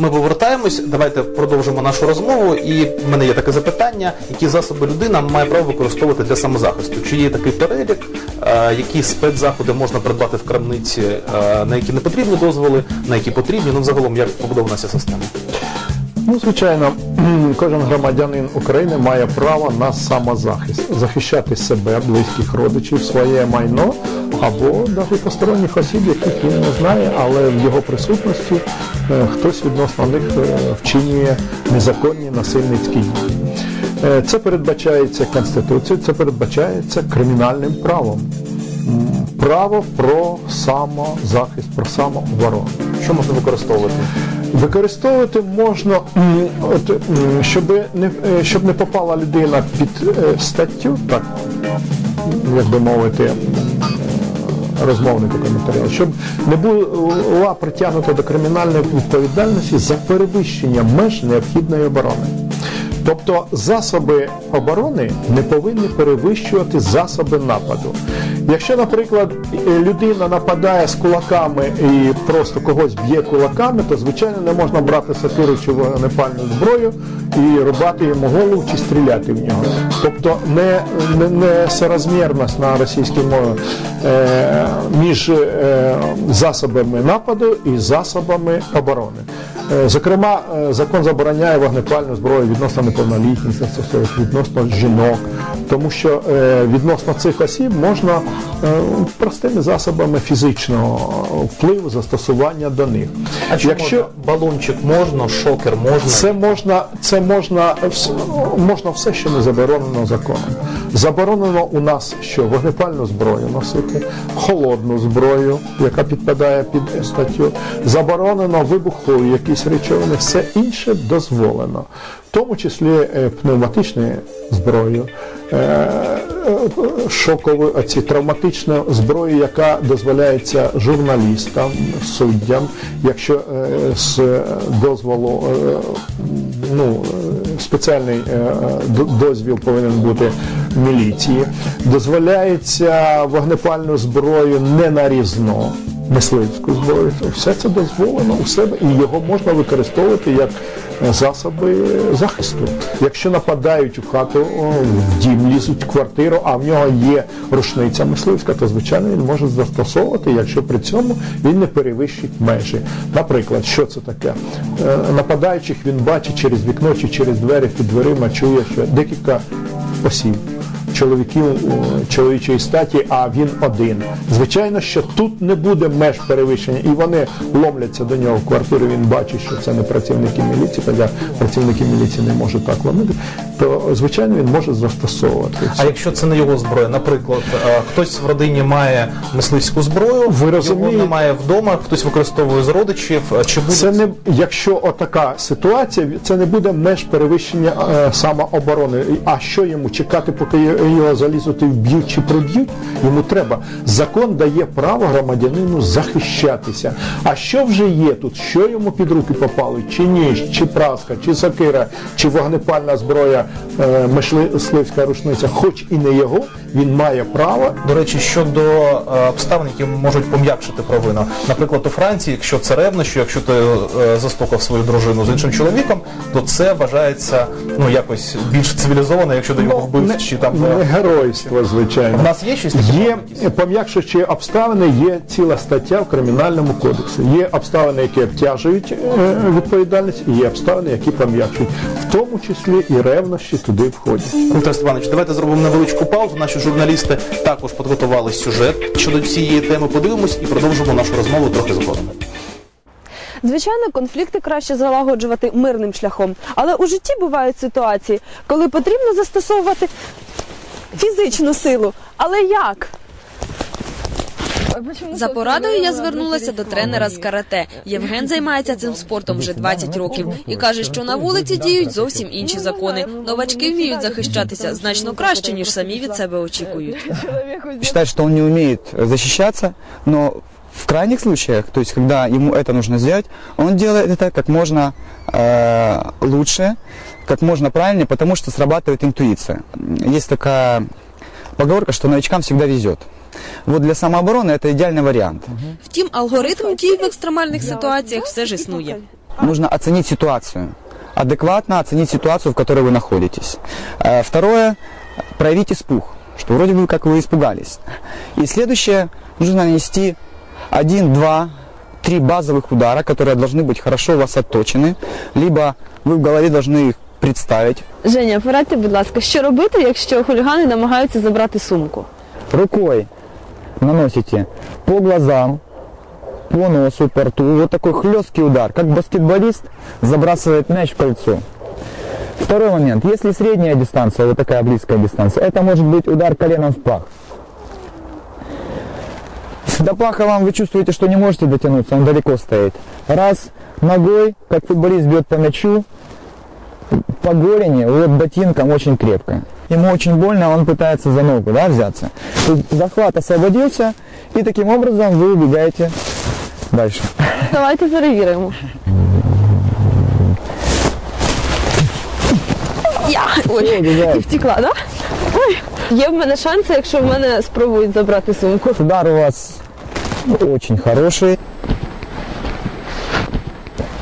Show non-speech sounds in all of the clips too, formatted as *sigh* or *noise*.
Ми повертаємось. Давайте продовжимо нашу розмову. І в мене є таке запитання: які засоби людина має право використовувати для самозахисту? Чи є такий перелік, е, які спецзаходи можна придбати в крамниці, е, на які не потрібні дозволи, на які потрібні? Ну, взагалом, як побудована ця система? Ну, звичайно, *clears throat* кожен громадянин України має право на самозахист, захищати себе, близьких родичів, своє майно або навіть посторонніх осіб, яких він не знає, але в його присутності е, хтось відносно них е, вчинює незаконні насильницькі дії. Е, Це передбачається Конституцією, це передбачається кримінальним правом. Право про самозахист, про самооборону. Що можна використовувати? Використовувати можна, от, щоб не, щоб не попала людина під статтю, так, як би мовити, м, е, розмовний такий матеріал, щоб не була притягнута до кримінальної відповідальності за перевищення меж необхідної оборони. Тобто засоби оборони не повинні перевищувати засоби нападу. Якщо, наприклад, е, людина нападає з кулаками і просто когось б'є кулаками, то звичайно не можна брати сатиру чи вогнепальну зброю і рубати йому голову чи стріляти в нього. Тобто не, не, не соразмірність на російській мові е, між е, засобами нападу і засобами оборони. Е, Зокрема, е, закон забороняє вогнепальну зброю відносно неповнолітніх відносно жінок, тому що е, відносно цих осіб можна е, простими засобами фізичного впливу застосування до них. А чи можна? балончик можна, шокер можна? Це можна, це можна, можна все, що не заборонено законом. Заборонено у нас що вогнепальну зброю носити, холодну зброю, яка підпадає під статтю, заборонено вибухові якісь речовини, все інше дозволено, тому числі е, пневматичну зброю. е, е, оці травматичну зброю, яка дозволяється журналістам, суддям, якщо з дозволу ну, спеціальний дозвіл повинен бути міліції, дозволяється вогнепальну зброю не нарізно. Мисливську зброю, все це дозволено у себе і його можна використовувати як засоби захисту. Якщо нападають у хату, в дім лізуть в квартиру, а в нього є рушниця мисливська, то звичайно він може застосовувати, якщо при цьому він не перевищить межі. Наприклад, що це таке? Е, Нападаючих він бачить через вікно чи через двері під дверима, чує, що декілька осіб. Чоловіків чоловічої статі, а він один. Звичайно, що тут не буде меж перевищення, і вони ломляться до нього в квартиру. Він бачить, що це не працівники міліції, хоча працівники міліції не можуть так ломити, то звичайно він може застосовувати. А якщо це не його зброя, наприклад, е, хтось в родині має мисливську зброю, Ви розумієте? його немає вдома, хтось використовує з родичів. е, Чи буде Це не якщо отака ситуація, це не буде меж перевищення е, самооборони. А що йому чекати, поки його залізуть і вб'ють чи приб'ють? Йому треба. Закон дає право громадянину захищатися. А що вже є тут? Що йому під руки попали? Чи ніж, чи праска, чи сокира, чи вогнепальна зброя, е, мисливська рушниця, хоч і не його, він має право До речі, щодо е, обставин, які можуть пом'якшити провину. Наприклад, у Франції, якщо це ревнощі, якщо ти е, застукав свою дружину з іншим чоловіком, то це вважається ну якось більш цивілізовано, якщо до його Ну, вбивць чи там не е, геройство, звичайно. в нас є щось таке? Є пом'якшуючі обставини, є ціла стаття в кримінальному кодексі. Є обставини, які обтяжують е, відповідальність, і є обставини, які пом'якшують, в тому числі і ревнощі туди входять. Дмитро Степанович, давайте зробимо невеличку паузу. Наші журналісти також підготували сюжет щодо цієї теми. Подивимось і продовжимо нашу розмову трохи згодом. Звичайно, конфлікти краще залагоджувати мирним шляхом, але у житті бувають ситуації, коли потрібно застосовувати фізичну силу. Але як? За порадою я звернулася до тренера з карате. Євген займається цим спортом вже 20 років і каже, що на вулиці діють зовсім інші закони. Новачки вміють захищатися значно краще, ніж самі від себе очікують. Вважаю, що він не вміє захищатися, но в крайних случаях, то есть когда ему это нужно сделать, он делает это как можно э, лучше, как можно правильнее, потому что срабатывает интуиция. Есть такая поговорка, что новичкам всегда везет. Вот для самообороны это идеальный вариант. Втім, алгоритм дій в екстремальних ситуаціях все ж існує. нужно оценить ситуацию. Адекватно оценить ситуацию, в которой вы находитесь. Э, Второе, проявить испуг, что вроде бы как вы испугались. И следующее, нужно нанести один, два, три базовых удара, которые должны быть хорошо у вас отточены, либо вы в голове должны их представить. Женя, порадьте, будь ласка, що робити, якщо хулігани намагаються забрати сумку? Рукой наносите по глазам, по носу, по рту. Вот такой хлесткий удар, как баскетболист забрасывает мяч в кольцо. Второй момент. Если средняя дистанция, вот такая близкая дистанция, это может быть удар коленом в пах. До паха вам вы чувствуете, что не можете дотянуться, он далеко стоит. Раз ногой, как футболист бьет по мячу, по голени, вот ботинком очень крепко. Ему очень больно, он пытается за ногу да, взяться. Тут захват освободился, и таким образом вы убегаете дальше. Давайте перевіримо. Я ой, і втекла, да? Ой. Є в мене шанси, якщо в мене спробують забрати сумку. Удар у вас очень хороший.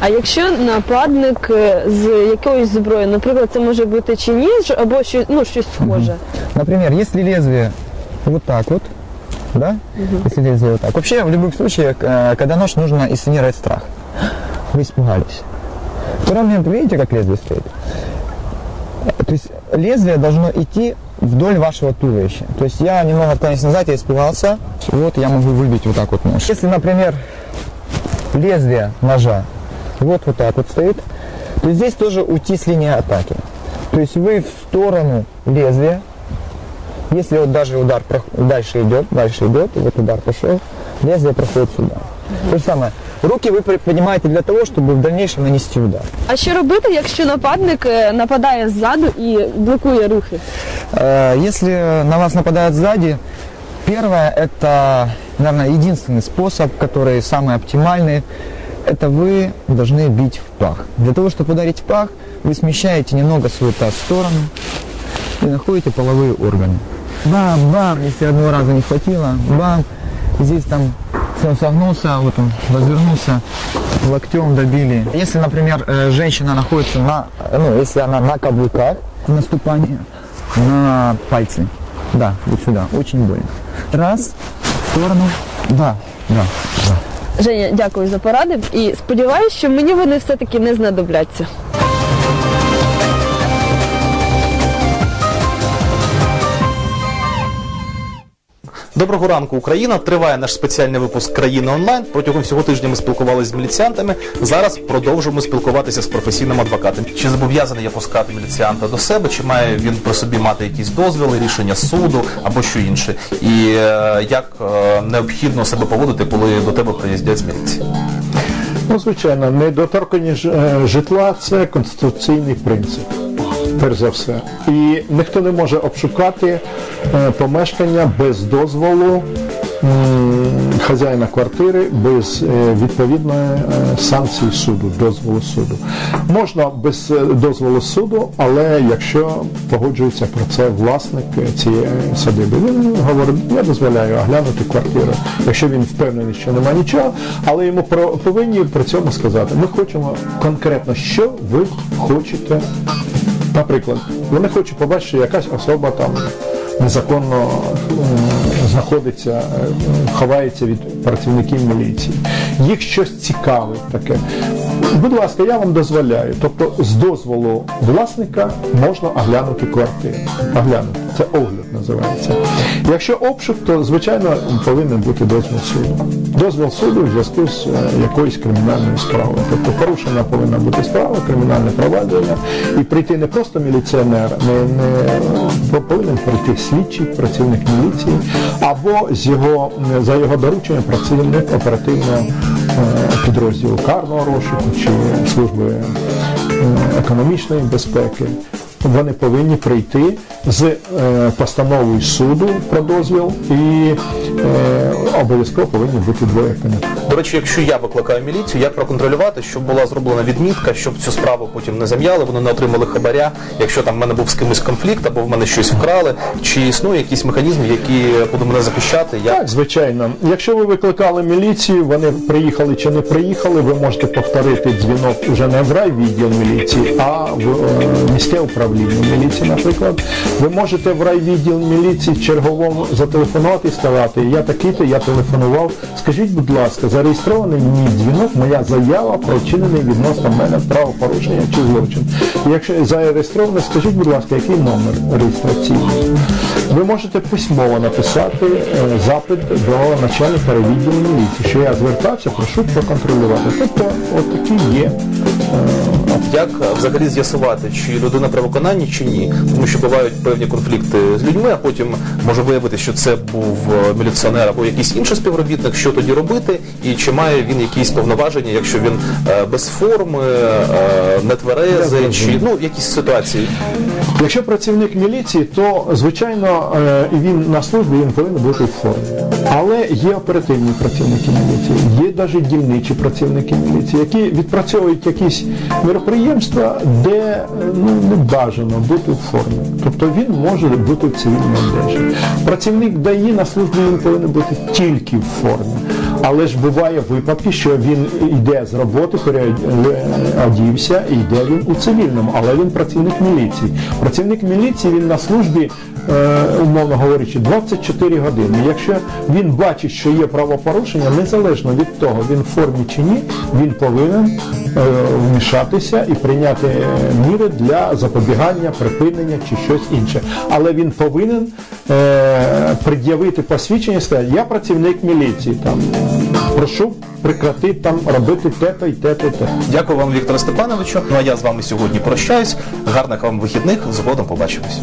А якщо нападник з якоюсь зброєю, наприклад, це може бути чи ніж, або щось, ну, щось схоже. Например, если лезвие вот так вот, да, если лезвие вот так. Вообще, в любых случаях, э, когда нож, нужно инсценировать страх. Вы испугались. Второй момент, видите, как лезвие стоит? Э, То есть лезвие должно идти вдоль вашего туловища. То есть я немного отклонился назад, я испугался. Вот я могу выбить вот так вот нож. Если, например, лезвие ножа вот вот так вот стоит, то здесь тоже уйти с линии атаки. То есть вы в сторону лезвия, если вот даже удар дальше идет, дальше идет, вот удар пошел, лезвие проходит сюда. То же самое. Руки вы при- поднимаете для того, чтобы в дальнейшем нанести удар. А що робити, якщо нападник е, нападає ззаду і блокує рухи? Э, Если на вас нападают сзади, первое это, наверное, единственный способ, который самый оптимальный, это вы должны бить в пах. Для того, чтобы ударить в пах, вы смещаете немного свой таз в сторону и находите половые органы. Бам, бам, если одного раза не хватило, бам, здесь там всё согнулся, вот он развернулся, локтем добили. Если, например, э, женщина находится на, ну, если она на каблуках, на ступане, на пальцы, да, вот сюда, очень больно. Раз, в сторону, да, да, да. Женя, дякую за поради і сподіваюся, що мені вони все-таки не знадобляться. Доброго ранку, Україна. Триває наш спеціальний випуск країни онлайн. Протягом всього тижня ми спілкувалися з міліціантами. Зараз продовжуємо спілкуватися з професійним адвокатом. Чи зобов'язаний я пускати міліціанта до себе, чи має він при собі мати якісь дозвіли, рішення суду або що інше? І е, як е, необхідно себе поводити, коли до тебе приїздять з міліції? Ну, звичайно, недоторканість е, житла це конституційний принцип. Перш за все. І ніхто не може обшукати е, помешкання без дозволу хазяїна квартири, без е, відповідної е, санкції суду, дозволу суду. Можна без дозволу суду, але якщо погоджується про це власник цієї садиби, він говорить, я дозволяю оглянути квартиру, якщо він впевнений, що немає нічого, але йому повинні при цьому сказати, ми хочемо конкретно, що ви хочете Наприклад, вони хочуть побачити, що якась особа там незаконно знаходиться, е, ховається від працівників міліції. Їх щось цікавить таке. Будь ласка, я вам дозволяю. Тобто з дозволу власника можна оглянути квартиру. Оглянути. Це огляд називається. Якщо обшук, то звичайно повинен бути дозвіл суду. Дозвіл суду в зв'язку з е, якоюсь кримінальною справою. Тобто порушена повинна бути справа, кримінальне провадження, і прийти не просто міліціонер, не, не повинен прийти слідчий працівник міліції, або з його за його дорученням працівник оперативного підрозділу карного розшуку чи служби е, економічної безпеки. Вони повинні прийти з е, постановою суду про дозвіл і е, обов'язково повинні бути двоє До речі, якщо я викликаю міліцію, як проконтролювати, щоб була зроблена відмітка, щоб цю справу потім не зам'яли, вони не отримали хабаря, якщо там в мене був з кимось конфлікт або в мене щось вкрали, чи існує якийсь механізм, який буде мене захищати? Я Так, звичайно. Якщо ви викликали міліцію, вони приїхали чи не приїхали, ви можете повторити дзвінок уже не в райвідділ міліції, а в е, міське управління міліції, наприклад. Ви можете в райвідділ міліції черговому зателефонувати і сказати, я такий-то, я телефонував. Скажіть, будь ласка, зареєстрований мій дзвінок, моя заява про вчинений відносно мене правопорушення чи злочин. Якщо зареєстровано, скажіть, будь ласка, який номер реєстраційний? Ви можете письмово написати е, запит до начальника відділу міліції, що я звертався, прошу проконтролювати. Тобто, от такі є. Як взагалі з'ясувати, чи людина при виконанні, чи ні, тому що бувають певні конфлікти з людьми, а потім може виявити, що це був е, міліціонер або якийсь інший співробітник. Що тоді робити, і чи має він якісь повноваження, якщо він е, без форми, е, нетверезий, чи ну якісь ситуації. Якщо працівник міліції, то звичайно він на службі він повинен бути в формі. Але є оперативні працівники міліції, є навіть дільничі працівники міліції, які відпрацьовують якісь міроприємства, де е, ну, не бажано бути в формі. Тобто він може бути в цивільній одежі. Працівник ДАІ на службі він повинен бути тільки в формі. Але ж буває випадки, що він йде з роботи, переодівся і йде він у цивільному, але він працівник міліції. Працівник міліції він на службі, умовно говорячи, 24 години. Якщо він бачить, що є правопорушення, незалежно від того, він в формі чи ні, він повинен е, вмішатися і прийняти е, міри для запобігання, припинення чи щось інше. Але він повинен е, пред'явити посвідчення і сказати, я працівник міліції. Там прошу прекратити там робити те-то і те-то і те. Дякую вам, Вікторе Степановичу. Ну а я з вами сьогодні прощаюсь. Гарних вам вихідних. Згодом побачимось.